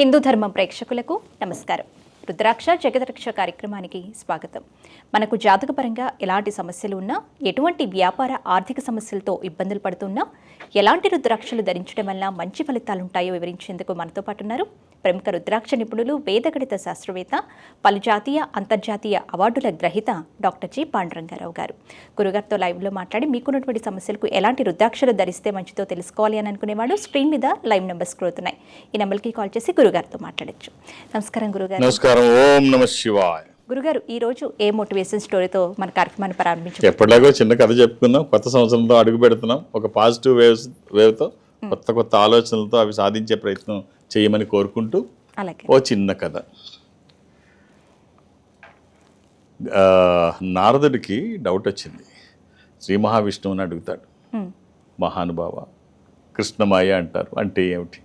హిందూ ధర్మం ప్రేక్షకులకు నమస్కారం. రుద్రాక్ష జగదరక్ష కార్యక్రమానికి స్వాగతం. మనకు జాతకపరంగా ఎలాంటి సమస్యలు ఉన్నా ఎటువంటి వ్యాపార ఆర్థిక సమస్యలతో ఇబ్బందులు పడుతున్నా ఎలాంటి రుద్రాక్షలు ధరించడం వల్ల మంచి ఫలితాలు ఉంటాయో వివరించేందుకు మనతో పాటు ఉన్నారు ప్రముఖ రుద్రాక్ష నిపుణులు వేదగణిత శాస్త్రవేత్త పలు జాతీయ అంతర్జాతీయ అవార్డుల గ్రహీత డాక్టర్ జి. పాండురంగారావు గారు. గురుగారితో లైవ్లో మాట్లాడి మీకున్నటువంటి సమస్యలకు ఎలాంటి రుద్రాక్షలు ధరిస్తే మంచిదో తెలుసుకోవాలి అని అనుకునేవాడు స్క్రీన్ మీద లైవ్ నెంబర్స్ క్రోతున్నాయి ఈ నెంబర్కి కాల్ చేసి గురుగారితో మాట్లాడొచ్చు. నమస్కారం గురుగారు. నమస్కారం. ఓం నమ శివాయ. గురుగారు ఈ రోజు ఏ మోటివేషన్ స్టోరీతో మన కార్యక్రమాన్ని ప్రారంభించారు ఎప్పటిలాగో చిన్న కథ చెప్పుకుందాం. కొత్త సంవత్సరంతో అడుగు పెడుతున్నాం. ఒక పాజిటివ్ వేవ్స్ వేవ్తో కొత్త కొత్త ఆలోచనలతో అవి సాధించే ప్రయత్నం చేయమని కోరుకుంటూ ఓ చిన్న కథ. నారదుడికి డౌట్ వచ్చింది. శ్రీ మహావిష్ణువుని అడుగుతాడు. మహానుభావ కృష్ణమాయ అంటారు. అంటే ఏమిటి?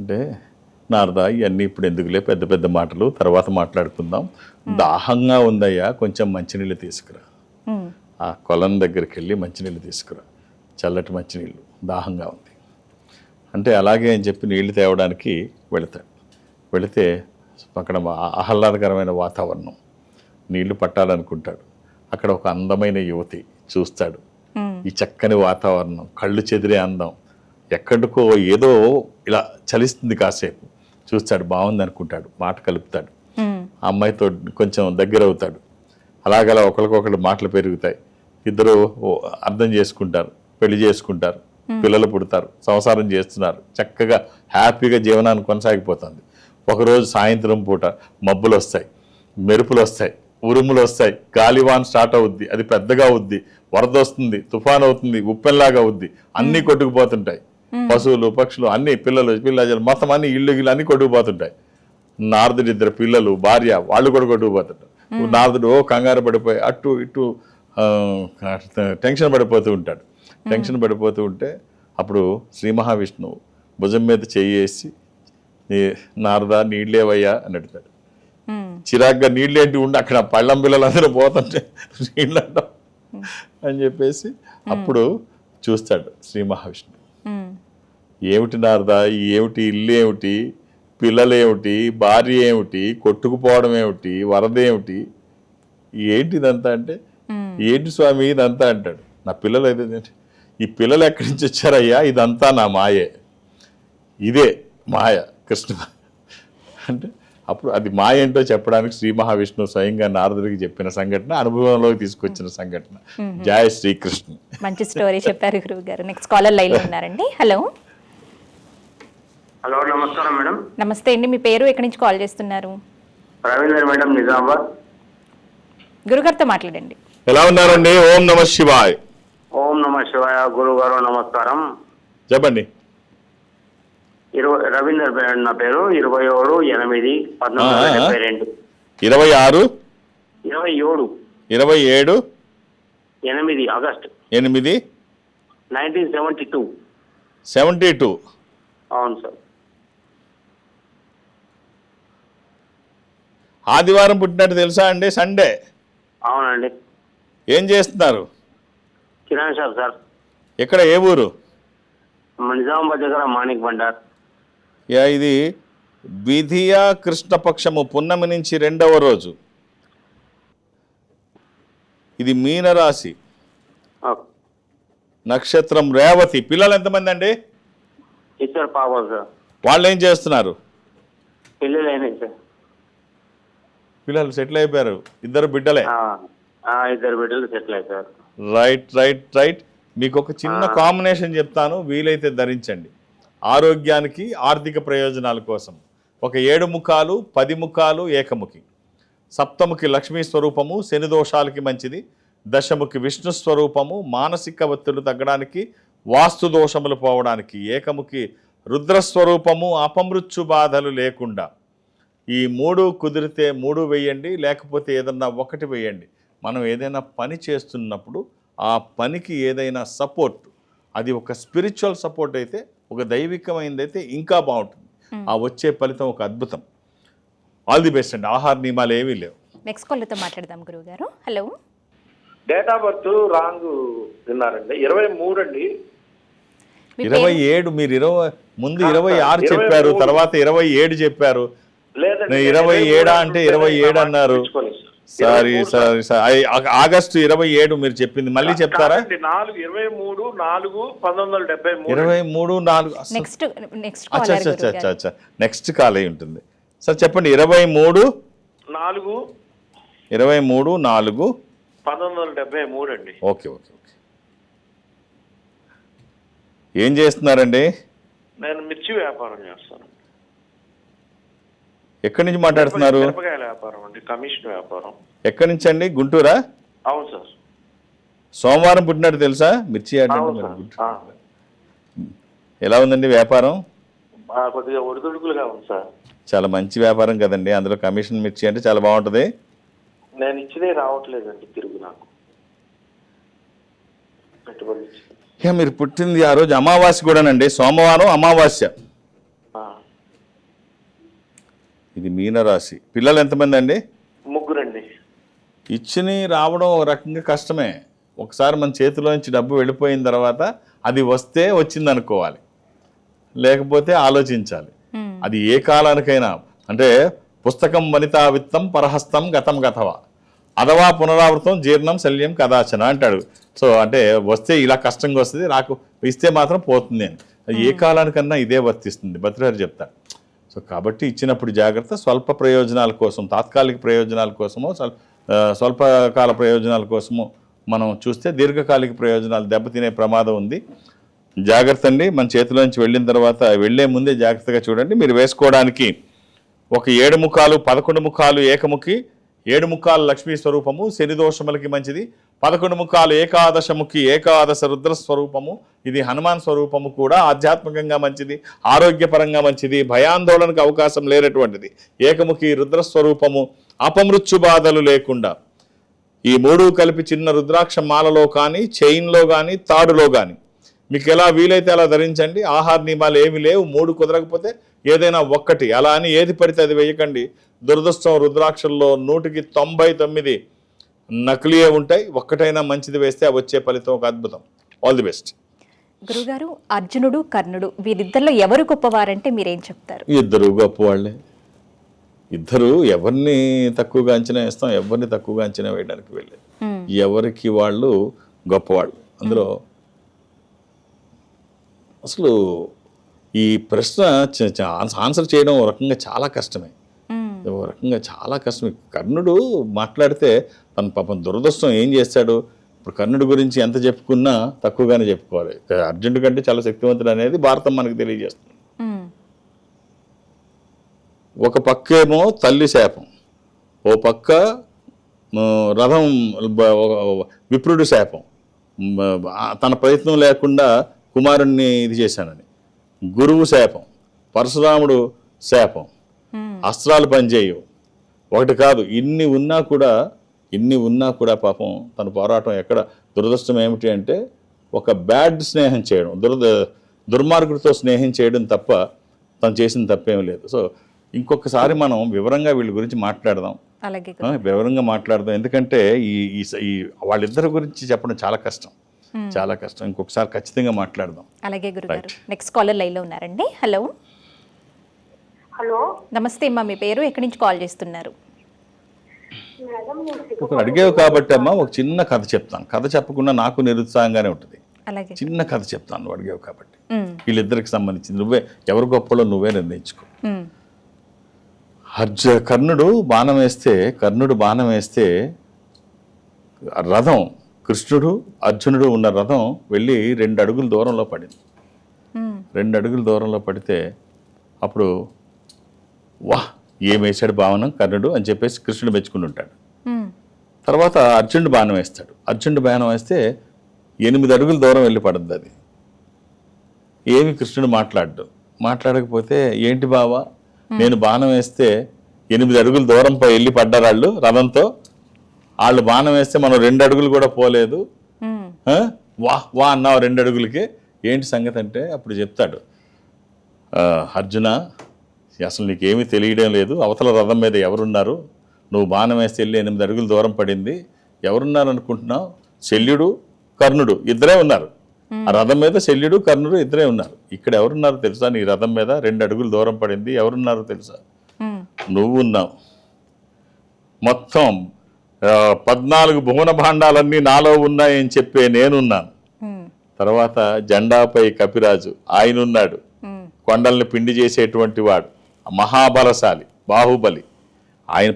అంటే నారద ఇవన్నీ ఇప్పుడు ఎందుకులే పెద్ద పెద్ద మాటలు తర్వాత మాట్లాడుకుందాం. దాహంగా ఉందయ్యా కొంచెం మంచినీళ్ళు తీసుకురా. ఆ కొలం దగ్గరికి వెళ్ళి మంచినీళ్ళు తీసుకురా. చల్లటి మంచినీళ్ళు దాహంగా ఉంది. అంటే అలాగే అని చెప్పి నీళ్ళు తేవడానికి వెళతాడు వెళితే అక్కడ ఆహ్లాదకరమైన వాతావరణం. నీళ్ళు పట్టాలనుకుంటాడు. అక్కడ ఒక అందమైన యువతి చూస్తాడు. ఈ చక్కని వాతావరణం కళ్ళు చెదిరే అందం ఎక్కడికో ఏదో ఇలా చలిస్తుంది కాసేపు. చూస్తాడు బాగుంది అనుకుంటాడు మాట కలుపుతాడు. ఆ అమ్మాయితో కొంచెం దగ్గర అవుతాడు అలాగలా ఒకరికొకరు మాటలు పెరుగుతాయి. ఇద్దరు అర్థం చేసుకుంటారు పెళ్ళి చేసుకుంటారు. పిల్లలు పుడతారు సంసారం చేస్తున్నారు చక్కగా హ్యాపీగా జీవనాన్ని కొనసాగిపోతుంది. ఒకరోజు సాయంత్రం పూట మబ్బులు వస్తాయి మెరుపులు వస్తాయి ఉరుములు వస్తాయి గాలివాన్ స్టార్ట్ అవుద్ది అది పెద్దగా అవుద్ది వరద వస్తుంది తుఫాన్ అవుతుంది ఉప్పెల్లాగా అవుద్ది అన్నీ కొట్టుకుపోతుంటాయి. పశువులు పక్షులు అన్ని పిల్లలు పిల్లలు మొత్తం అన్ని ఇళ్ళు గిళ్ళు అన్ని కొట్టుకుపోతుంటాయి. నారదుడి ఇద్దరు పిల్లలు భార్య వాళ్ళు కూడా కొట్టుకుపోతుంటారు. నారదుడు ఓ కంగారు పడిపోయి అటు ఇటు టెన్షన్ పడిపోతూ ఉంటాడు. టెన్షన్ పడిపోతూ ఉంటే అప్పుడు శ్రీ మహావిష్ణువు భుజం మీద చేయేసి "నీ- నారదా నీళ్ళేవయ్యా? అని అడుగుతాడు ఉమ్, చిరాగ్గా నీళ్ళేంటి ఉండి అక్కడ పళ్ళం పిల్లలందరూ పోతుంటే నీళ్ళంటాం అని చెప్పేసి అప్పుడు చూస్తాడు శ్రీ మహావిష్ణువు. ఏమిటి నారదా ఏమిటి ఇల్లు ఏమిటి పిల్లలేమిటి భార్య ఏమిటి కొట్టుకుపోవడం ఏమిటి వరద ఏమిటి ఏంటి ఇదంతా అంటే ఏంటి స్వామి ఇదంతా? అంటాడు. నా పిల్లలు అయితే ఏంటి? ఈ పిల్లలు ఎక్కడి నుంచి వచ్చారయ్యా? ఇదంతా నా మాయే. ఇదే మాయ. కృష్ణ అంటే అప్పుడు అది మాయ ఏంటో చెప్పడానికి శ్రీ మహావిష్ణువు స్వయంగా నారదుడికి చెప్పిన సంఘటన అనుభవంలోకి తీసుకొచ్చిన సంఘటన. జయ శ్రీకృష్ణ. మంచి స్టోరీ చెప్పారు గురువు గారు. నెక్స్ట్ కాలర్ లైన్లో ఉన్నారండి. హలో హలో నమస్కారం మేడం. నమస్తే అండి. మీ పేరు ఎక్కడి నుంచి కాల్ చేస్తున్నారు? రవీందర్ మేడం నిజామాబాద్. గురుగారితో మాట్లాడండి. ఎలా ఉన్నారండి? ఓం నమ శివాయ్. ఓం నమ శివాయ గురువు గారు నమస్కారం. చెప్పండి. ఇరవై రవీందర్ నా పేరు ఇరవై ఏడు ఎనిమిది. డెబ్బై రెండు. ఇరవై ఆరు ఇరవై ఏడు ఇరవై ఏడు ఎనిమిది ఆగస్ట్. ఎనిమిది? Nineteen seventy two. Seventy two. అవును సార్. ఆదివారం పుట్టినట్టు తెలుసా అండి? సండే. అవునండి. ఏం చేస్తున్నారు? Kiran shop sir. ఎక్కడ ఏ ఊరు? నిజామాబాద్ దగ్గర మాణిక్ బండార్. యా, ఇది ద్వితీయ కృష్ణపక్షము పున్నమి నుంచి రెండవ రోజు. ఇది మీనరాశి. నక్షత్రం రేవతి. పిల్లలు ఎంతమంది అండి? ఇద్దరు పాపలు సార్. వాళ్ళు ఏం చేస్తున్నారు అయినాయి సార్. పిల్లలు సెటిల్ అయిపోయారు. ఇద్దరు బిడ్డలే. ఇద్దరు బిడ్డలు సెటిల్ అవుతారు రైట్ రైట్ రైట్. మీకు ఒక చిన్న కాంబినేషన్ చెప్తాను వీలైతే ధరించండి. ఆరోగ్యానికి ఆర్థిక ప్రయోజనాల కోసం. ఒక ఏడు ముఖాలు పది ముఖాలు ఏకముఖి. సప్తముఖి లక్ష్మీ స్వరూపము శని దోషాలకి మంచిది. దశముఖి విష్ణు స్వరూపము మానసిక ఒత్తిడి తగ్గడానికి వాస్తు దోషములు పోవడానికి ఏకముఖి. రుద్రస్వరూపము అపమృత్యు బాధలు లేకుండా. ఈ మూడు కుదిరితే మూడు వేయండి లేకపోతే ఏదన్నా ఒకటి వేయండి. మనం ఏదైనా పని చేస్తున్నప్పుడు ఆ పనికి ఏదైనా సపోర్ట్ అది ఒక స్పిరిచువల్ సపోర్ట్ అయితే ఒక దైవికమైనది అయితే ఇంకా బాగుంటుంది. ఆ వచ్చే ఫలితం ఒక అద్భుతం. ఆల్ ది బెస్ట్ అండి. ఆహార నియమాలు ఏమీ లేవు. నెక్స్ట్ కాలర్తో మాట్లాడదాం గురువు గారు hello date of birth wrong విన్నారండి. ఇరవై మూడు అండి. ఇరవై ఏడు మీరు ఇరవై ముందు ఇరవై ఆరు చెప్పారు. తర్వాత ఇరవై ఏడు చెప్పారు. ఇరవై ఏడా అంటే ఇరవై ఏడు అన్నారు. సార్. Sorry sorry. ఆగస్టు ఇరవై ఏడు మీరు చెప్పింది. మళ్ళీ చెప్తారా? నాలుగు ఇరవై మూడు నాలుగు పంతొమ్మిది వందల డెబ్బై మూడు. ఇరవై మూడు నాలుగు నెక్స్ట్ నెక్స్ట్ అచ్చా కాలర్ అచ్చా అచ్చా గురువు అచ్చా అచ్చా. నెక్స్ట్ కాల్ అయి ఉంటుంది. సార్ చెప్పండి ఇరవై మూడు నాలుగు ఇరవై మూడు నాలుగు. పంతొమ్మిది వందల డెబ్బై మూడు అండి. Okay okay okay. ఏం చేస్తున్నారండి? నేను మిర్చి వ్యాపారం చేస్తాను. ఎక్కడి నుంచి మాట్లాడుతున్నారు? మిరపకాయల వ్యాపారం అండి కమిషన్ వ్యాపారం. ఎక్కడి నుంచి అండి గుంటూరా? అవును సార్. సోమవారం పుట్టినట్టు తెలుసా? మిర్చి అవును సార్. ఆ. ఎలా ఉందండి వ్యాపారం? ఆ, కొద్దిగా ఒడిదుడుకులుగా ఉంది సార్. చాలా మంచి వ్యాపారం కదండి. అందులో కమిషన్ మిర్చి అంటే చాలా బాగుంటుంది. నేను రావట్లేదండి తిరుగు నాకు. పెట్టుబడి ఇచ్చి. ఇక మీరు పుట్టింది ఆ రోజు అమావాస్య కూడానండి. సోమవారం అమావాస్య ఆ. ఇది మీనరాశి. పిల్లలు ఎంతమంది అండి? ముగ్గురండి. ఇచ్చిని రావడం ఒక రకంగా కష్టమే. ఒకసారి మన చేతిలోంచి డబ్బు వెళ్ళిపోయిన తర్వాత అది వస్తే వచ్చింది అనుకోవాలి. లేకపోతే ఆలోచించాలి. అది ఏ కాలానికైనా. అంటే పుస్తకం వనితా విత్తం పరహస్తం గతం గతవా. అదవా పునరావృతం జీర్ణం శల్యం కదాచన అంటాడు. సో అంటే వస్తే ఇలా కష్టంగా వస్తుంది రాకు ఇస్తే మాత్రం పోతుంది అని. ఏ కాలానికన్నా ఇదే వర్తిస్తుంది. భద్రహరి చెప్తాడు. సో కాబట్టి ఇచ్చినప్పుడు జాగ్రత్త స్వల్ప ప్రయోజనాల కోసం తాత్కాలిక ప్రయోజనాల కోసమో స్వల్పకాల ప్రయోజనాల కోసమో మనం చూస్తే దీర్ఘకాలిక ప్రయోజనాలు దెబ్బతినే ప్రమాదం ఉంది. జాగ్రత్త అండి మన చేతిలోంచి వెళ్ళిన తర్వాత వెళ్ళే ముందే జాగ్రత్తగా చూడండి. మీరు వేసుకోవడానికి ఒక ఏడు ముఖాలు పదకొండు ముఖాలు ఏకముఖి ఏడు ముఖాలు లక్ష్మీ స్వరూపము శని దోషములకి మంచిది పదకొండు ముఖాలు ఏకాదశముఖి ఏకాదశ రుద్ర స్వరూపము ఇది హనుమాన్ స్వరూపము కూడా. ఆధ్యాత్మికంగా మంచిది ఆరోగ్యపరంగా మంచిది భయాందోళనకు అవకాశం లేనటువంటిది. ఏకముఖి రుద్ర స్వరూపము అపమృత్యు బాధలు లేకుండా. ఈ మూడు కలిపి చిన్న రుద్రాక్ష మాలలో కానీ చైన్లో కానీ తాడులో కానీ. మీకు ఎలా వీలైతే అలా ధరించండి. ఆహార నియమాలు ఏమి లేవు. మూడు కుదరకపోతే ఏదైనా ఒక్కటి. అలా అని ఏది పడితే అది వేయకండి. దురదృష్టం రుద్రాక్షల్లో నూటికి తొంభై తొమ్మిది నకిలీయే ఉంటాయి. ఒక్కటైనా మంచిది వేస్తే వచ్చే ఫలితం ఒక అద్భుతం. ఆల్ ది బెస్ట్ గురుగారు అర్జునుడు కర్ణుడు వీరిద్దరిలో ఎవరు గొప్పవారంటే మీరేం చెప్తారు? ఇద్దరు గొప్పవాళ్ళే. ఇద్దరు ఎవరిని తక్కువగా అంచనా వేస్తాం ఎవరిని తక్కువగా అంచనా వేయడానికి వెళ్ళలేదు మ్మ్. ఎవరికి వాళ్ళు గొప్పవాళ్ళు. అందులో అసలు ఈ ప్రశ్న ఆన్సర్ చేయడం ఒక రకంగా చాలా కష్టమే. ఒక రకంగా చాలా కష్టమే కర్ణుడు మాట్లాడితే తన పాపం దురదృష్టం ఏం చేస్తాడు? ఇప్పుడు కర్ణుడి గురించి ఎంత చెప్పుకున్నా తక్కువగానే చెప్పుకోవాలి. అర్జునుడి కంటే చాలా శక్తివంతుడు అనేది భారతం మనకు తెలియజేస్తుంది. ఒక పక్కేమో తల్లి శాపం. ఓ పక్క రథం విప్రుడి శాపం. తన ప్రయత్నం లేకుండా కుమారుణ్ణి ఇది చేశానని. గురువు శాపం. పరశురాముడు శాపం. అస్త్రాలు పనిచేయవు ఒకటి కాదు ఇన్ని ఉన్నా కూడా ఇన్ని ఉన్నా కూడా పాపం తన పోరాటం ఎక్కడ? దురదృష్టం ఏమిటి అంటే ఒక బ్యాడ్ స్నేహం చేయడం దురద దుర్మార్గుడితో స్నేహం చేయడం తప్ప తను చేసిన తప్పేం లేదు. సో ఇంకొకసారి మనం వివరంగా వీళ్ళ గురించి మాట్లాడదాం. అలాగే వివరంగా మాట్లాడదాం. ఎందుకంటే ఈ ఈ వాళ్ళిద్దరి గురించి చెప్పడం చాలా కష్టం. చాలా కష్టం. ఇంకొకసారి ఖచ్చితంగా మాట్లాడదాం. అలాగే గురుగారు. నెక్స్ట్ కాలర్ లైన్లో ఉన్నారండి. హలో. హలో. నమస్తే అమ్మా మీ పేరు? ఎక్కడి నుంచి కాల్ చేస్తున్నారు? ఒకరు అడిగేవి కాబట్టి అమ్మా ఒక చిన్న కథ చెప్తాను. కథ చెప్పకుండా నాకు నిరుత్సాహంగానే ఉంటుంది. అలాగే. చిన్న కథ చెప్తాను నువ్వు అడిగావు కాబట్టి. వీళ్ళిద్దరికి సంబంధించి నువ్వే ఎవరు గొప్పలో నువ్వే నిర్ణయించుకో. అర్జ కర్ణుడు బాణం వేస్తే కర్ణుడు బాణం వేస్తే రథం కృష్ణుడు అర్జునుడు ఉన్న రథం వెళ్ళి రెండు అడుగుల దూరంలో పడింది. రెండు అడుగుల దూరంలో పడితే అప్పుడు వాహ్ ఏం వేశాడు భావనం? కర్ణుడు అని చెప్పేసి కృష్ణుడు మెచ్చుకుని ఉంటాడు. తర్వాత అర్జునుడు బాణం వేస్తాడు. అర్జునుడు బాణం వేస్తే ఎనిమిది అడుగుల దూరం వెళ్ళి పడుద్ది అది. ఏమి కృష్ణుడు మాట్లాడు మాట్లాడకపోతే ఏంటి బావా? నేను బాణం వేస్తే ఎనిమిది అడుగుల దూరం పోయి వెళ్ళి పడ్డారు వాళ్ళు రథంతో. వాళ్ళు బాణం వేస్తే మనం రెండు అడుగులు కూడా పోలేదు? వా వా అన్నావు రెండు అడుగులకి. ఏంటి సంగతి అంటే అప్పుడు చెప్తాడు. "ఆ, అర్జున అసలు నీకేమీ తెలియడం లేదు. అవతల రథం మీద ఎవరున్నారు? నువ్వు బాణం వేస్తే వెళ్ళి ఎనిమిది అడుగులు దూరం పడింది. ఎవరున్నారు అనుకుంటున్నావు శల్యుడు కర్ణుడు ఇద్దరే ఉన్నారు. ఆ రథం మీద శల్యుడు కర్ణుడు ఇద్దరే ఉన్నారు. ఇక్కడ ఎవరున్నారు తెలుసా? నీ రథం మీద రెండు అడుగులు దూరం పడింది. ఎవరున్నారు తెలుసా? నువ్వు ఉన్నావు. మొత్తం పద్నాలుగు భువన భాండాలన్నీ నాలో ఉన్నాయని చెప్పే నేనున్నాను. తర్వాత జెండాపై కపిరాజు ఆయన ఉన్నాడు ఉమ్, కొండల్ని పిండి చేసేటువంటి వాడు. మహాబలశాలి బాహుబలి. ఆయన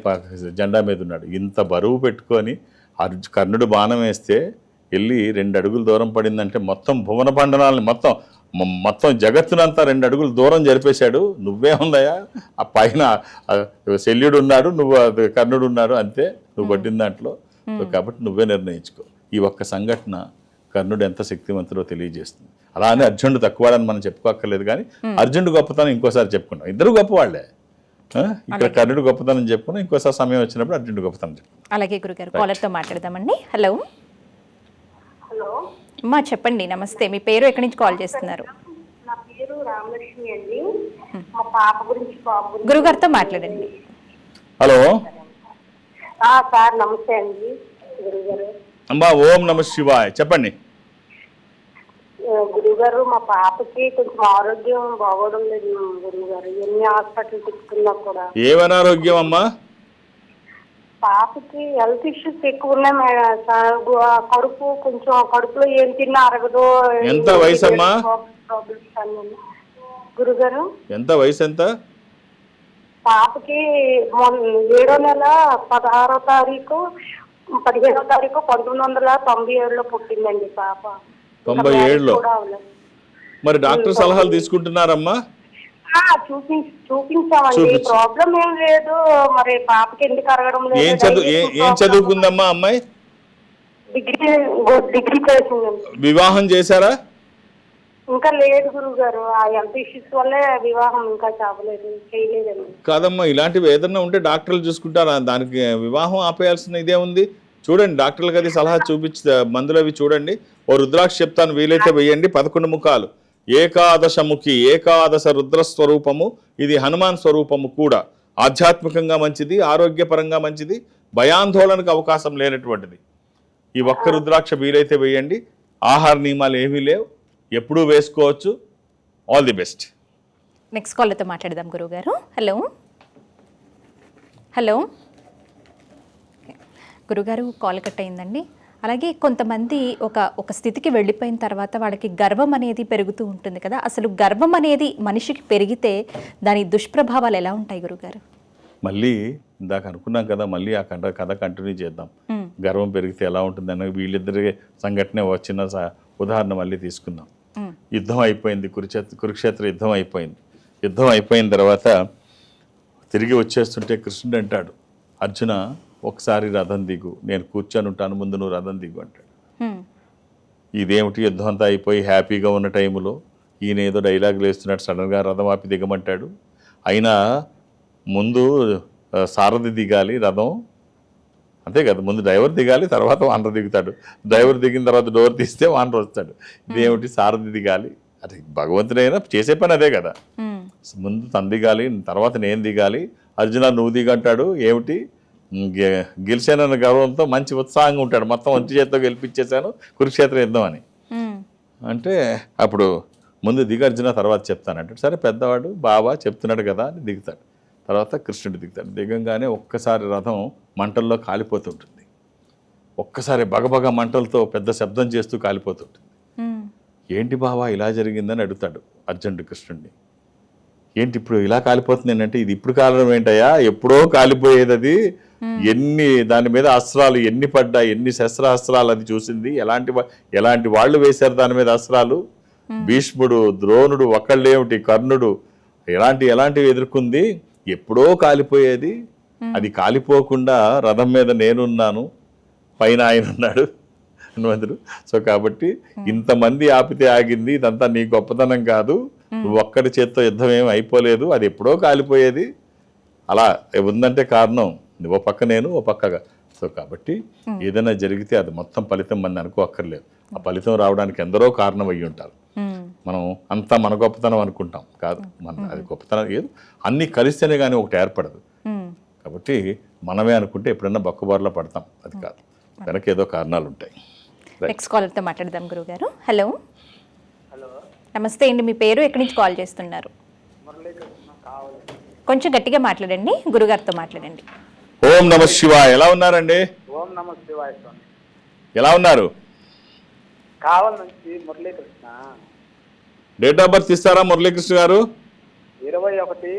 జెండా మీద ఉన్నాడు. ఇంత బరువు పెట్టుకొని అర్జు కర్ణుడు బాణం వేస్తే వెళ్ళి రెండు అడుగులు దూరం పడిందంటే మొత్తం భువన బండనాలని మొత్తం మొత్తం జగత్తునంతా రెండు అడుగులు దూరం జరిపేశాడు. నువ్వే ఉందయా ఆ పైన శల్యుడు ఉన్నాడు నువ్వు కర్ణుడు ఉన్నాడు అంతే. నువ్వు పట్టిన దాంట్లో. కాబట్టి నువ్వే నిర్ణయించుకో. ఈ ఒక్క సంఘటన కర్ణుడు ఎంత శక్తివంతుడో తెలియజేస్తుంది. అలా అని అర్జునుడు తక్కువాడని మనం చెప్పుకోక్కర్లేదు కానీ అర్జునుడు గొప్పతనం ఇంకోసారి చెప్పుకుంటాం ఇద్దరు గొప్పవాళ్ళే? ఇక్కడ కర్ణుడు గొప్పతనం చెప్పుకున్నాం ఇంకోసారి సమయం వచ్చినప్పుడు అర్జునుడు గొప్పతనం చెప్పుకున్నాం. అలాగే గురుగారు కాలర్తో మాట్లాడదామండి. హలో హలో అమ్మా చెప్పండి నమస్తే. మీ పేరు ఎక్కడి నుంచి కాల్ చేస్తున్నారు? నా పేరు రామలక్ష్మి అండి. మా పాప గురించి బాబు గురించి గురుగారితో మాట్లాడండి. హలో ఆ, సార్ నమస్తే అండి. గురుగారు. అమ్మా ఓం నమ శివాయ్. చెప్పండి. గురుగారు మా పాపకి కొంచెం ఆరోగ్యం బాగోవడం లేదు గురుగారు. ఎన్ని హాస్పిటల్ తిప్పుకున్నా కూడా. ఏమని అనారోగ్యం అమ్మా? పాపకి హెల్త్ ఇష్యూస్ ఎక్కువ ఉన్నాయి మేడం సార్ గు- ఆ కడుపు కొంచెం కడుపులో ఏం తిన్నా అరగదు. ఎంత వయసమ్మా? ప్రాబ్లమ్స్ అన్నీ. గురుగారు? ఎంత వయసు ఎంత పాపకి మొన్న ఏడో నెల పదహారో తారీఖు పదిహేనో తారీఖు పంతొమ్మిది వందల తొంభై ఏడులో పుట్టిందండి పాప. తొంభై ఏడులో? మరి డాక్టర్ సలహాలు తీసుకుంటున్నారమ్మా? చూపించామండి. ప్రాబ్లం ఏం లేదు. మరి పాపకి ఎందుకు అరగడం లేదు? ఏం చదువు ఏ- ఏం చదువుకుందమ్మా అమ్మాయి? డిగ్రీ డిగ్రీ చేసిందండి వివాహం చేశారా? ఇంకా లేదు గురువు గారు ఆ హెల్త్ ఇష్యూస్ వల్లే వివాహం ఇంకా చావలేదు. చేయలేదండి. కాదమ్మా ఇలాంటివి ఏదన్నా ఉంటే డాక్టర్లు చూసుకుంటారా? దానికి వివాహం ఆపేయాల్సిన ఇదే ఉంది. చూడండి డాక్టర్లకు అది సలహా చూపించి మందులు అవి చూడండి. ఓ రుద్రాక్ష చెప్తాను వీలైతే వేయండి పదకొండు ముఖాలు. ఏకాదశముఖి ఏకాదశ రుద్ర స్వరూపము ఇది హనుమాన్ స్వరూపము కూడా. ఆధ్యాత్మికంగా మంచిది ఆరోగ్యపరంగా మంచిది భయాందోళనకు అవకాశం లేనటువంటిది. ఈ ఒక్క రుద్రాక్ష వీలైతే వేయండి ఆహార నియమాలు ఏమీ లేవు. ఎప్పుడూ వేసుకోవచ్చు. All the best. నెక్స్ట్ కాల్తో మాట్లాడదాం గురుగారు హలో. హలో. గురుగారు కాల్ కట్ అయిందండి. అలాగే కొంతమంది ఒక ఒక స్థితికి వెళ్ళిపోయిన తర్వాత వాళ్ళకి గర్వం అనేది పెరుగుతూ ఉంటుంది కదా. అసలు గర్వం అనేది మనిషికి పెరిగితే దాని దుష్ప్రభావాలు ఎలా ఉంటాయి గురుగారు? మళ్ళీ ఇందాక అనుకున్నాం కదా మళ్ళీ ఆ కథ కథ కంటిన్యూ చేద్దాం. గర్వం పెరిగితే ఎలా ఉంటుందని వీళ్ళిద్దరి సంఘటన స- ఉదాహరణ మళ్ళీ తీసుకుందాం. యుద్ధం అయిపోయింది కురుక్షేత్ర కురుక్షేత్ర యుద్ధం అయిపోయింది. యుద్ధం అయిపోయిన తర్వాత తిరిగి వచ్చేస్తుంటే కృష్ణుడు అంటాడు అర్జున ఒకసారి రథం దిగు నేను కూర్చొని ఉంటాను ముందు నువ్వు రథం దిగు అంటాడు. ఇదేమిటి యుద్ధం అంతా అయిపోయి హ్యాపీగా ఉన్న టైంలో ఈయన ఏదో డైలాగులు వేస్తున్నాడు సడన్గా రథం ఆపి దిగమంటాడు. అయినా ముందు సారథి దిగాలి రథం. అంతే కదా ముందు డ్రైవర్ దిగాలి తర్వాత వానర్ దిగుతాడు. డ్రైవర్ దిగిన తర్వాత డోర్ తీస్తే వానర్ వస్తాడు. ఇదేమిటి సారథి దిగాలి? అది భగవంతుడైనా చేసే పని అదే కదా. ముందు తను దిగాలి తర్వాత నేను దిగాలి. అర్జున నువ్వు దిగంటాడు. ఏమిటి? గెలిచానన్న గౌరవంతో మంచి ఉత్సాహంగా ఉంటాడు. మొత్తం ఒంటి చేత్తో గెలిపించేశాను కురుక్షేత్ర యుద్ధం అని. అంటే అప్పుడు ముందు దిగు అర్జున తర్వాత చెప్తానంటే సరే పెద్దవాడు బావా చెప్తున్నాడు కదా అని దిగుతాడు. తర్వాత కృష్ణుడు దిగుతాడు. దిగంగానే ఒక్కసారి రథం మంటల్లో కాలిపోతుంటుంది. ఒక్కసారి బగబగ మంటలతో పెద్ద శబ్దం చేస్తూ కాలిపోతుంటుంది. ఏంటి బావా ఇలా జరిగిందని అడుగుతాడు అర్జునుడు కృష్ణుడిని. ఏంటి ఇప్పుడు ఇలా కాలిపోతుంది ఏంటంటే ఇది ఇప్పుడు కాలడం ఏంటయ్యా? ఎప్పుడో కాలిపోయేది అది. ఎన్ని దాని మీద అస్త్రాలు ఎన్ని పడ్డాయి ఎన్ని శస్త్రాస్త్రాలు అది చూసింది. ఎలాంటి ఎలాంటి వాళ్ళు వేశారు దాని మీద అస్త్రాలు? భీష్ముడు ద్రోణుడు ఒక్కళ్ళేమిటి కర్ణుడు. ఎలాంటి ఎలాంటివి ఎదుర్కొంది? ఎప్పుడో కాలిపోయేది. అది కాలిపోకుండా రథం మీద నేనున్నాను. పైన ఆయన ఉన్నాడు. హనుమంతుడు. సో కాబట్టి ఇంతమంది ఆపితే ఆగింది. ఇదంతా నీ గొప్పతనం కాదు. నువ్వు ఒక్కడి చేత్తో యుద్ధం ఏం అయిపోలేదు అది ఎప్పుడో కాలిపోయేది. అలా ఉందంటే కారణం నువ్వు ఓ పక్క నేను ఓ పక్కగా సో కాబట్టి ఏదైనా జరిగితే అది మొత్తం ఫలితం మన అనుకోక్కర్లేదు. ఆ ఫలితం రావడానికి ఎందరో కారణం అయ్యి ఉంటారు. మనం అంతా మన గొప్పతనం అనుకుంటాం కాదు. మన అది గొప్పతనం ఏదో అన్నీ కలిస్తేనే కానీ ఒకటి ఏర్పడదు. కాబట్టి మనమే అనుకుంటే ఎప్పుడన్నా బొక్కబారులో పడతాం అది కాదు. వెనక ఏదో కారణాలు ఉంటాయి. నెక్స్ట్ కాలర్తో మాట్లాడదాం గురుగారు హలో నమస్తే అండి మీ పేరు? ఎక్కడి నుంచి కాల్ చేస్తున్నారు? కొంచెం గట్టిగా మాట్లాడండి గురుగారితో మాట్లాడండి. ఓం నమ శివ ఎలా ఉన్నారండి? ఓం నమ శివాయ ఎలా ఉన్నారు? కావల్ నుంచి మురళీకృష్ణ. డేట్ ఆఫ్ బర్త్ ఇస్తారా మురళీకృష్ణ గారు? ఇరవై ఒకటి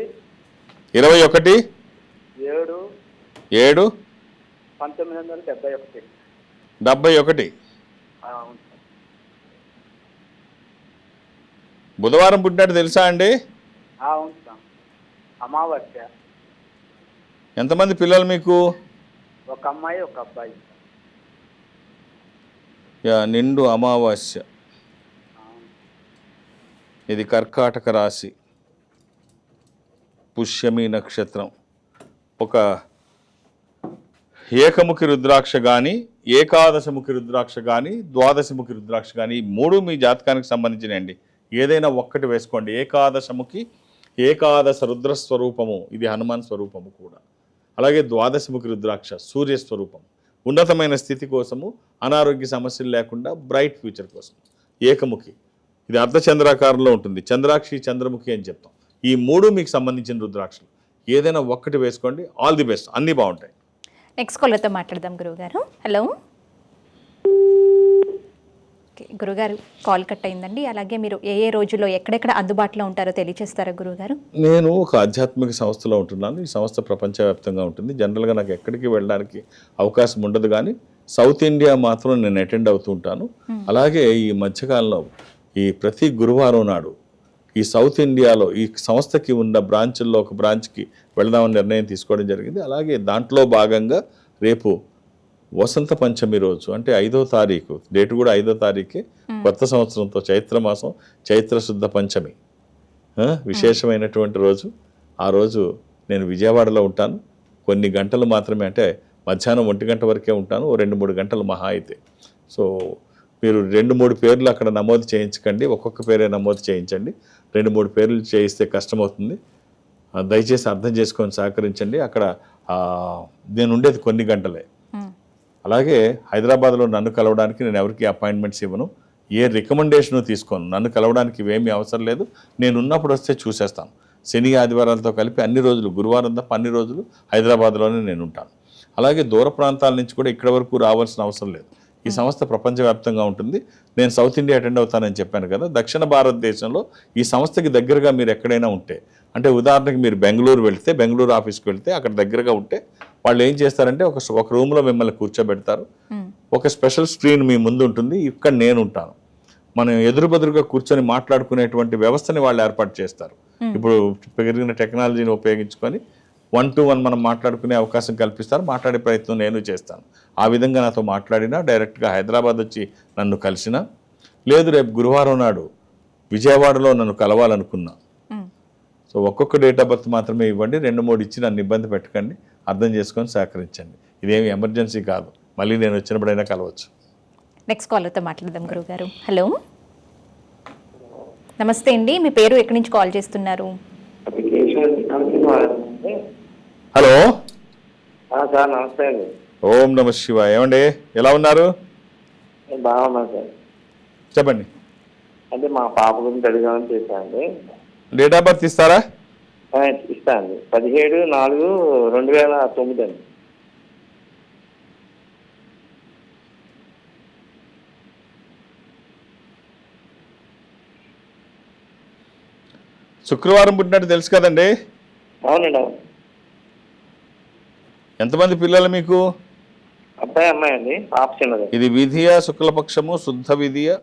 ఇరవై ఒకటి ఏడు ఏడు పంతొమ్మిది వందల డెబ్బై ఒకటి. డెబ్బై ఒకటి. అవును సార్. బుధవారం పుట్టినట్టు తెలుసా అండి? అమావాస్య. ఎంతమంది పిల్లలు మీకు? ఒక అమ్మాయి ఒక అబ్బాయి. యా, నిండు అమావాస్య. ఇది కర్కాటక రాశి. పుష్యమి నక్షత్రం. ఒక ఏకముఖి రుద్రాక్ష కానీ ఏకాదశముఖి రుద్రాక్ష కానీ ద్వాదశముఖి రుద్రాక్ష కానీ మూడు మీ జాతకానికి సంబంధించినండి ఏదైనా ఒక్కటి వేసుకోండి. ఏకాదశముఖి ఏకాదశ రుద్ర స్వరూపము ఇది హనుమాన్ స్వరూపము కూడా. అలాగే ద్వాదశముఖి రుద్రాక్ష సూర్య స్వరూపం ఉన్నతమైన స్థితి కోసము అనారోగ్య సమస్యలు లేకుండా బ్రైట్ ఫ్యూచర్ కోసం ఏకముఖి. ఇది అర్ధచంద్రాకారంలో ఉంటుంది. చంద్రాక్షి చంద్రముఖి అని చెప్తాం. ఈ మూడు మీకు సంబంధించిన రుద్రాక్షలు. ఏదైనా ఒక్కటి వేసుకోండి. All the best. అన్నీ బాగుంటాయి. నెక్స్ట్ కాలర్తో మాట్లాడదాం గురువుగారు. Hello okay. గురుగారు కాల్ కట్ అయిందండి. అలాగే మీరు ఏ ఏ రోజుల్లో ఎక్కడెక్కడ అందుబాటులో ఉంటారో తెలియజేస్తారా గురువుగారు నేను ఒక ఆధ్యాత్మిక సంస్థలో ఉంటున్నాను. ఈ సంస్థ ప్రపంచవ్యాప్తంగా ఉంటుంది. జనరల్గా నాకు ఎక్కడికి వెళ్ళడానికి అవకాశం ఉండదు కానీ సౌత్ ఇండియా మాత్రం నేను అటెండ్ అవుతూ ఉంటాను. అలాగే ఈ మధ్యకాలంలో ఈ ప్రతి గురువారం నాడు ఈ సౌత్ ఇండియాలో ఈ సంస్థకి ఉన్న బ్రాంచుల్లో ఒక బ్రాంచ్కి వెళదామని నిర్ణయం తీసుకోవడం జరిగింది. అలాగే దాంట్లో భాగంగా రేపు వసంత పంచమి రోజు అంటే ఐదో తారీఖు డేట్ కూడా ఐదో తారీఖే కొత్త సంవత్సరంతో చైత్ర మాసం చైత్ర శుద్ధ పంచమి. విశేషమైనటువంటి రోజు. ఆ రోజు నేను విజయవాడలో ఉంటాను. కొన్ని గంటలు మాత్రమే అంటే మధ్యాహ్నం ఒంటి గంట వరకే ఉంటాను. ఓ రెండు మూడు గంటలు మహా అయితే. సో మీరు రెండు మూడు పేర్లు అక్కడ నమోదు చేయించకండి. ఒక్కొక్క పేరే నమోదు చేయించండి. రెండు మూడు పేర్లు చేయిస్తే కష్టమవుతుంది. దయచేసి అర్థం చేసుకొని సహకరించండి. అక్కడ నేను ఉండేది కొన్ని గంటలే. అలాగే హైదరాబాద్లో నన్ను కలవడానికి నేను ఎవరికి అపాయింట్మెంట్స్ ఇవ్వను. ఏ రికమెండేషను తీసుకోను. నన్ను కలవడానికి ఇవేమీ అవసరం లేదు. నేను ఉన్నప్పుడు వస్తే చూసేస్తాను. శని ఆదివారాలతో కలిపి అన్ని రోజులు గురువారం తప్ప అన్ని రోజులు హైదరాబాద్లోనే నేను ఉంటాను అలాగే దూర ప్రాంతాల నుంచి కూడా ఇక్కడ వరకు రావాల్సిన అవసరం లేదు. ఈ సంస్థ ప్రపంచవ్యాప్తంగా ఉంటుంది. నేను సౌత్ ఇండియా అటెండ్ అవుతానని చెప్పాను కదా. దక్షిణ భారతదేశంలో ఈ సంస్థకి దగ్గరగా మీరు ఎక్కడైనా ఉంటే అంటే ఉదాహరణకి మీరు బెంగళూరు వెళ్తే బెంగళూరు ఆఫీస్కి వెళ్తే అక్కడ దగ్గరగా ఉంటే వాళ్ళు ఏం చేస్తారంటే ఒక ఒక రూమ్లో మిమ్మల్ని కూర్చోబెడతారు. ఒక స్పెషల్ స్క్రీన్ మీ ముందు ఉంటుంది. ఇక్కడ నేను ఉంటాను. మనం ఎదురు బెదురుగా కూర్చొని మాట్లాడుకునేటువంటి వ్యవస్థని వాళ్ళు ఏర్పాటు చేస్తారు. ఇప్పుడు పెరిగిన టెక్నాలజీని ఉపయోగించుకొని వన్ టు వన్ మనం మాట్లాడుకునే అవకాశం కల్పిస్తారు. మాట్లాడే ప్రయత్నం నేను చేస్తాను. ఆ విధంగా నాతో మాట్లాడినా డైరెక్ట్గా హైదరాబాద్ వచ్చి నన్ను కలిసినా లేదు రేపు గురువారం నాడు విజయవాడలో నన్ను కలవాలనుకున్నా. మ్మ్. సో ఒక్కొక్క డేట్ ఆఫ్ బర్త్ మాత్రమే ఇవ్వండి. రెండు మూడు ఇచ్చి నన్ను ఇబ్బంది పెట్టకండి. అర్థం చేసుకొని సహకరించండి ఇదేమి ఎమర్జెన్సీ కాదు. మళ్ళీ నేను వచ్చినప్పుడైనా కలవచ్చు. నెక్స్ట్ కాలర్తో మాట్లాడదాం గురువుగారు. హలో నమస్తే అండి. మీ పేరు ఎక్కడి నుంచి కాల్ చేస్తున్నారు? హలో. ఆ, సార్ నమస్తే అండి. ఓం నమ శివ ఏమండి? ఎలా ఉన్నారు? నేను బాగున్నాను సార్. చెప్పండి. అంటే మా పాప గురించి అడిగామని చేశానండి డేట్ ఆఫ్ బర్త్ ఇస్తారా? ఆ, ఇస్తా అండి పదిహేడు నాలుగు రెండు వేల తొమ్మిది అండి. శుక్రవారం పుట్టినట్టు తెలుసు కదండి? అవునండి అవును. ఎంతమంది పిల్లలు మీకు? అబ్బాయి అమ్మాయి అండి. చిన్నది. ఇది విధియ శుక్లపక్షము శుద్ధ విధియ.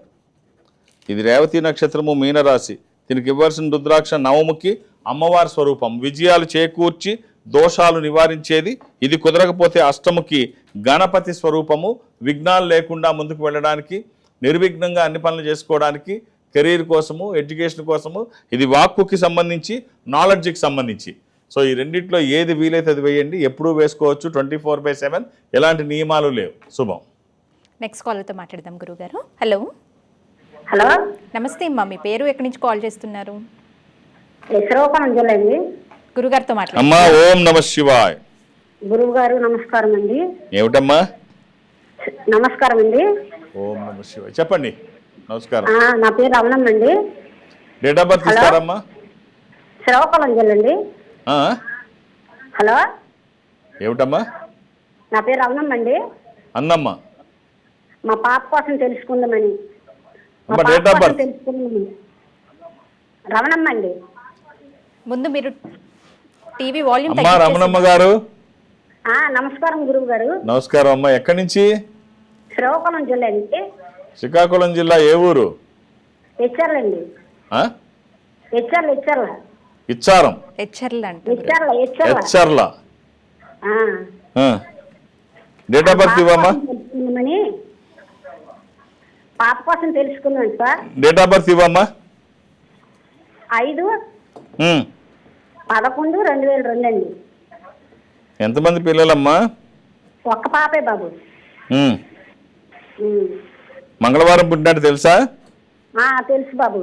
ఇది రేవతి నక్షత్రము మీనరాశి. దీనికి ఇవ్వాల్సిన రుద్రాక్ష నవముఖి అమ్మవారి స్వరూపం. విజయాలు చేకూర్చి దోషాలు నివారించేది. ఇది కుదరకపోతే అష్టముఖి గణపతి స్వరూపము. విఘ్నాలు లేకుండా ముందుకు వెళ్ళడానికి నిర్విఘ్నంగా అన్ని పనులు చేసుకోవడానికి కెరీర్ కోసము ఎడ్యుకేషన్ కోసము ఇది వాక్కుకి సంబంధించి నాలెడ్జ్కి సంబంధించి. సో ఈ రెండిట్లో ఏది వీలైతే అది వేయండి. ఎప్పుడూ వేసుకోవచ్చు. Twenty four by seven. ఎలాంటి నియమాలు లేవు. శుభం. నెక్స్ట్ కాలర్తో మాట్లాడదాం గురుగారు. Hello hello. నమస్తే అమ్మా మీ పేరు ఎక్కడి నుంచి కాల్ చేస్తున్నారు? అండి గురుగారితో మాట్లాడండి అమ్మా ఓం నమ శివాయ్. గురువు గారు నమస్కారం అండి ఏమిటమ్మా? నమస్కారం అండి ఓం నమ శివాయ్. చెప్పండి. నమస్కారం. ఆ, నా పేరు రమణమ్మ అండి డేట్ ఆఫ్ బర్త్ హలో? ఇస్తారమ్మా? శ్రీకాకుళం జిల్లా అండి ఆ? హలో. ఏమిటమ్మా? నా పేరు రమణమ్మ అండి అన్నమ్మ. మా పాప కోసం తెలుసుకుందామని. రమణమ్మ అండి. ముందు మీరు టీవీ వాల్యూమ్ అమ్మా రమణమ్మ గారు. ఆ, నమస్కారం గురువు గారు. నమస్కారం అమ్మా ఎక్కడి నుంచి? శ్రీకాకుళం జిల్లా అండి. శ్రీకాకుళం జిల్లా ఏ ఊరు? హెచ్చర్ల అండి. ఆ? హెచ్చర్ల హెచ్చర్ల. ఇచ్చారం ఆ. ఆ. డేట్ ఆఫ్ బర్త్ ఇవ్వమ్మా. పాప కోసం తెలుసుకున్నాను సార్. డేట్ ఆఫ్ బర్త్ ఇవ్వమ్మా. ఐదు. పదకొండు రెండు వేల రెండు అండి. ఎంతమంది పిల్లలమ్మా? ఒక్క పాపే బాబు. మంగళవారం పుట్టినట్టు తెలుసా? ఆ, తెలుసు బాబు.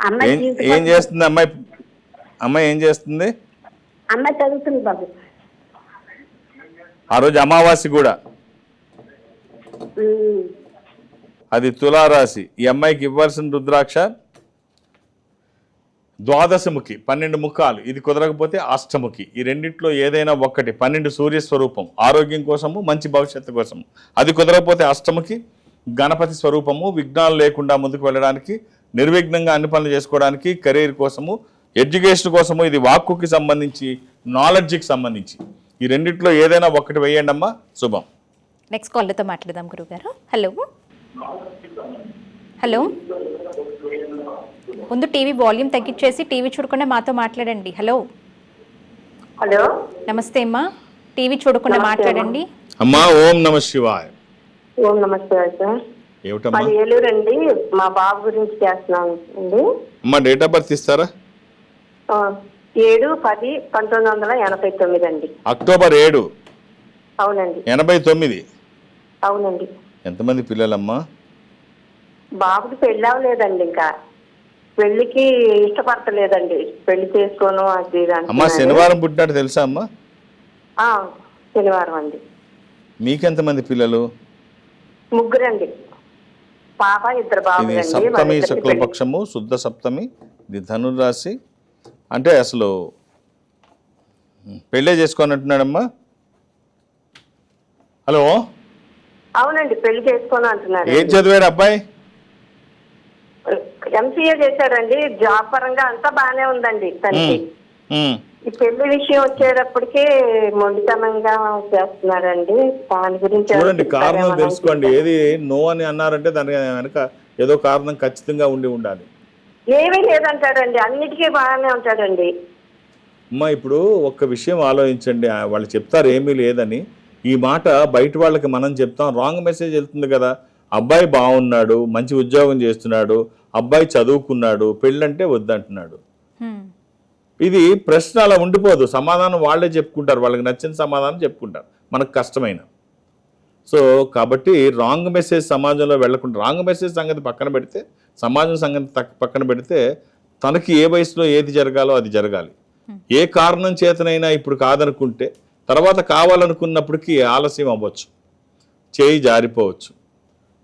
అమ్మాయి ఏం చేస్తుంది అమ్మాయి? అమ్మాయి ఏం చేస్తుంది? అమ్మాయి చదువుతుంది బాబు. ఆ రోజు అమావాస్య కూడా. అది తులారాశి. ఈ అమ్మాయికి ఇవ్వాల్సిన రుద్రాక్ష ద్వాదశముఖి పన్నెండు ముఖాలు. ఇది కుదరకపోతే అష్టముఖి. ఈ రెండింటిలో ఏదైనా ఒక్కటి పన్నెండు సూర్య స్వరూపం ఆరోగ్యం కోసము మంచి భవిష్యత్తు కోసము. అది కుదరకపోతే అష్టముఖి గణపతి స్వరూపము విఘ్నాలు లేకుండా ముందుకు వెళ్ళడానికి నిర్విఘ్నంగా అన్ని పనులు చేసుకోవడానికి కెరీర్ కోసము ఎడ్యుకేషన్ కోసము ఇది వాక్కుకి సంబంధించి నాలెడ్జ్కి సంబంధించి. ఈ రెండిట్లో ఏదైనా ఒక్కటి వేయండి అమ్మా శుభం. నెక్స్ట్ కాల్తో మాట్లాడదాం గురుగారు. హలో హలో ముందు టీవీ వాల్యూమ్ తగ్గించేసి టీవీ చూడకుండా మాతో మాట్లాడండి. హలో హలో నమస్తే అమ్మా. టీవీ చూడకుండా మాట్లాడండి. అమ్మా ఓం నమ శివాయ. ఓం నమస్తే సార్. ఏమిటమ్మా? మా బాబు గురించి చేస్తున్నాను అండి. అమ్మా డేట్ ఆఫ్ బర్త్ ఇస్తారా? ఆ, ఏడు పది పంతొమ్మిది వందల ఎనభై తొమ్మిది అండి. అక్టోబర్ ఏడు. అవునండి. ఎనభై తొమ్మిది. అవునండి. ఎంతమంది పిల్లలమ్మా? బాబుకి పెళ్ళి అవ్వలేదండి ఇంకా. పెళ్ళికి ఇష్టపడతలేదండి. పెళ్ళి చేసుకోను అది ఇది అమ్మా అంటున్నాడు. శనివారం పుట్టినట్టు తెలుసా అమ్మా? ఆ, శనివారం అండి. మీకెంతమంది పిల్లలు? ముగ్గురండి. పాప ఇద్దరు ఇది బాబులండి సప్తమి. శుక్లపక్షము శుద్ధ సప్తమి ఇది ధనురాశి అంటే అసలు పెళ్ళే చేసుకోనంటున్నాడమ్మా హలో? అవునండి పెళ్ళి చేసుకోను అంటున్నారు ఏం చదివాడు అబ్బాయి? ఎంసీఏ చేశాడండి జాబ్ పరంగా అంతా బాగానే ఉందండి తనకి. ఈ పెళ్ళి విషయం వచ్చేటప్పటికి మొండితనంగా చేస్తున్నాడండి దాని గురించి చూడండి కారణం తెలుసుకోండి. ఏది నో అని అన్నారంటే దాని వెనక ఏదో కారణం ఖచ్చితంగా ఉండి ఉండాలి. ఏమీ లేదంటాడండి అన్నిటికీ బాగానే ఉంటాడండి. అమ్మా ఇప్పుడు ఒక్క విషయం ఆలోచించండి. వాళ్ళు చెప్తారు ఏమీ లేదని. ఈ మాట బయట వాళ్ళకి మనం చెప్తాం. రాంగ్ మెసేజ్ వెళ్తుంది కదా. అబ్బాయి బాగున్నాడు మంచి ఉద్యోగం చేస్తున్నాడు అబ్బాయి చదువుకున్నాడు పెళ్ళంటే వద్దంటున్నాడు. ఇది ప్రశ్న అలా ఉండిపోదు. సమాధానం వాళ్ళే చెప్పుకుంటారు. వాళ్ళకి నచ్చిన సమాధానం చెప్పుకుంటారు. మనకు కష్టమైన. సో కాబట్టి రాంగ్ మెసేజ్ సమాజంలో వెళ్ళకుండా రాంగ్ మెసేజ్ సంగతి పక్కన పెడితే సమాజం సంగతి పక్కన పెడితే తనకి ఏ వయసులో ఏది జరగాలో అది జరగాలి. ఏ కారణం చేతనైనా ఇప్పుడు కాదనుకుంటే తర్వాత కావాలనుకున్నప్పటికీ ఆలస్యం అవ్వచ్చు. చేయి జారిపోవచ్చు.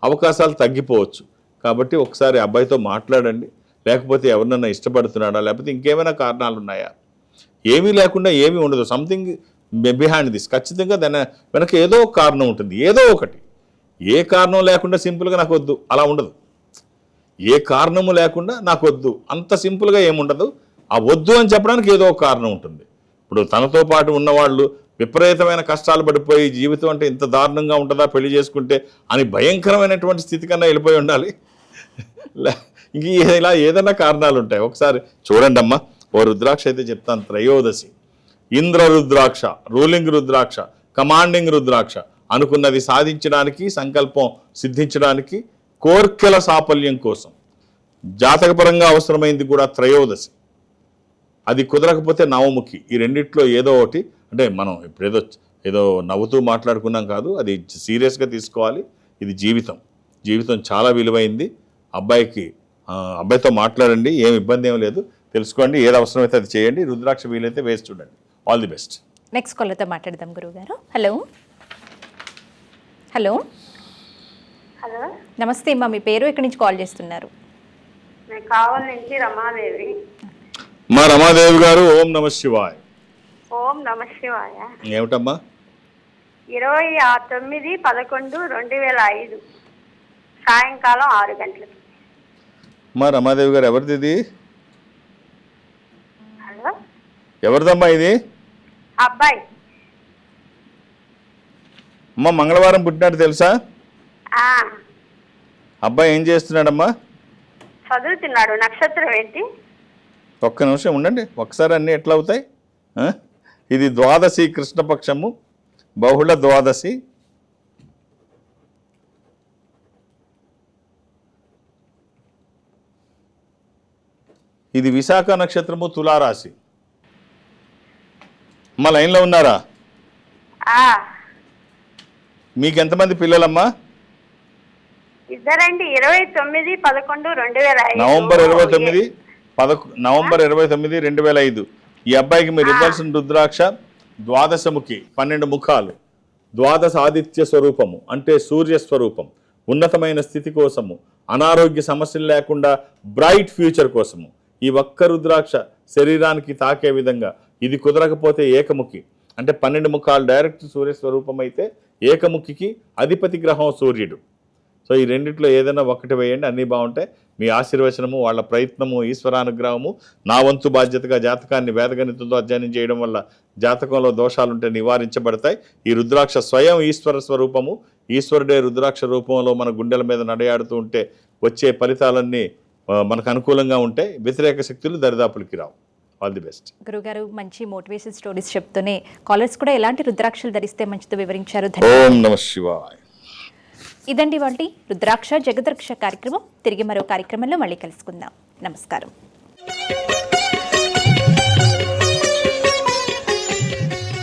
అవకాశాలు తగ్గిపోవచ్చు. కాబట్టి ఒకసారి అబ్బాయితో మాట్లాడండి. లేకపోతే ఎవరినన్నా ఇష్టపడుతున్నాడా? లేకపోతే ఇంకేమైనా కారణాలు ఉన్నాయా ఏమీ లేకుండా ఏమీ ఉండదు. సంథింగ్ బిహైండ్ దిస్ ఖచ్చితంగా దాని వెనక ఏదో ఒక కారణం ఉంటుంది. ఏదో ఒకటి. ఏ కారణం లేకుండా సింపుల్గా నాకు వద్దు. అలా ఉండదు. ఏ కారణము లేకుండా నాకు వద్దు. అంత సింపుల్గా ఏముండదు. ఆ వద్దు అని చెప్పడానికి ఏదో ఒక కారణం ఉంటుంది. ఇప్పుడు తనతో పాటు ఉన్నవాళ్ళు విపరీతమైన కష్టాలు పడిపోయి జీవితం అంటే ఇంత దారుణంగా ఉంటుందా పెళ్ళి చేసుకుంటే అని భయంకరమైనటువంటి స్థితి కన్నా వెళ్ళిపోయి ఉండాలి. ఇంక ఇలా ఏదైనా కారణాలు ఉంటాయి. ఒకసారి చూడండి అమ్మా ఓ రుద్రాక్ష అయితే చెప్తాను త్రయోదశి. ఇంద్ర రుద్రాక్ష రూలింగ్ రుద్రాక్ష కమాండింగ్ రుద్రాక్ష అనుకున్నది సాధించడానికి సంకల్పం సిద్ధించడానికి కోర్కెల సాఫల్యం కోసం. జాతకపరంగా అవసరమైంది కూడా త్రయోదశి. అది కుదరకపోతే నవముఖి. ఈ రెండిట్లో ఏదో ఒకటి అంటే మనం ఇప్పుడు ఏదో ఏదో నవ్వుతూ మాట్లాడుకున్నాం కాదు అది సీరియస్గా తీసుకోవాలి. ఇది జీవితం. జీవితం చాలా విలువైంది. అబ్బాయికి అబ్బాయితో మాట్లాడండి ఏం ఇబ్బంది ఏం లేదు. తెలుసుకోండి ఏది అవసరమైతే అది చేయండి. రుద్రాక్ష వీలైతే వేసి చూడండి. ఆల్ ది బెస్ట్ నెక్స్ట్ కాల్తో మాట్లాడదాం గురువుగారు. హలో హలో హలో నమస్తే అమ్మా మీ పేరు ఎక్కడి నుంచి కాల్ చేస్తున్నారు? నేను కావాలి నుంచి రమాదేవి. మా రమాదేవి గారు ఓం నమ శివాయ్. ఓం నమ శివాయ. ఏమిటమ్మా? ఇరవై తొమ్మిది పదకొండు రెండు వేల ఐదు సాయంకాలం ఆరు గంటలకు. మా రమాదేవి గారు ఎవరిది ఇది? హలో? ఎవరిదమ్మా ఇది? అబ్బాయి. అమ్మ మంగళవారం పుట్టినట్టు తెలుసా? ఆ, అబ్బాయి ఏం చేస్తున్నాడమ్మా? చదువుతున్నాడు. నక్షత్రం ఏంటి? ఒక్క నిమిషం ఉండండి. ఒకసారి అన్నీ ఎట్లా అవుతాయి? ఆ? ఇది ద్వాదశి కృష్ణపక్షము బహుళ ద్వాదశి. ఇది విశాఖ నక్షత్రము తులారాశి. మా లైన్లో ఉన్నారా? మీకు ఎంతమంది పిల్లలమ్మా? ఇద్దరండి ఇరవై తొమ్మిది పదకొండు రెండు వేల నవంబర్ ఇరవై తొమ్మిది పదకొ నవంబర్ ఇరవై తొమ్మిది రెండు వేల ఐదు. ఈ అబ్బాయికి మీరు ఇవ్వాల్సిన రుద్రాక్ష ద్వాదశముఖి పన్నెండు ముఖాలు. ద్వాదశ ఆదిత్య స్వరూపము అంటే సూర్య స్వరూపం ఉన్నతమైన స్థితి కోసము అనారోగ్య సమస్యలు లేకుండా బ్రైట్ ఫ్యూచర్ కోసము. ఈ ఒక్క రుద్రాక్ష శరీరానికి తాకే విధంగా ఇది కుదరకపోతే ఏకముఖి. అంటే పన్నెండు ముఖాలు డైరెక్ట్ సూర్య స్వరూపం అయితే ఏకముఖికి అధిపతి గ్రహం సూర్యుడు. సో ఈ రెండిట్లో ఏదైనా ఒకటి వేయండి అన్నీ బాగుంటాయి. మీ ఆశీర్వచనము వాళ్ళ ప్రయత్నము ఈశ్వరానుగ్రహము నా వంతు బాధ్యతగా జాతకాన్ని వేదగణితంతో అధ్యయనం చేయడం వల్ల జాతకంలో దోషాలుంటే నివారించబడతాయి. ఈ రుద్రాక్ష స్వయం ఈశ్వర స్వరూపము ఈశ్వరుడే రుద్రాక్ష రూపంలో మన గుండెల మీద నడయాడుతూ ఉంటే వచ్చే ఫలితాలన్నీ మనకు అనుకూలంగా ఉంటాయి వ్యతిరేక శక్తులు దరిదాపులకి రావు. ఆల్ ది బెస్ట్ గురుగారు మంచి మోటివేషన్ స్టోరీస్ చెప్తూనే కాలర్స్ కూడా ఎలాంటి రుద్రాక్షలు ధరిస్తే మంచిదో వివరించారు. ఓం నమ శివాయ్. ఇదండి వాళ్ళ రుద్రాక్ష జగదృక్ష కార్యక్రమం. తిరిగి మరో కార్యక్రమంలో మళ్ళీ కలుసుకుందాం. నమస్కారం.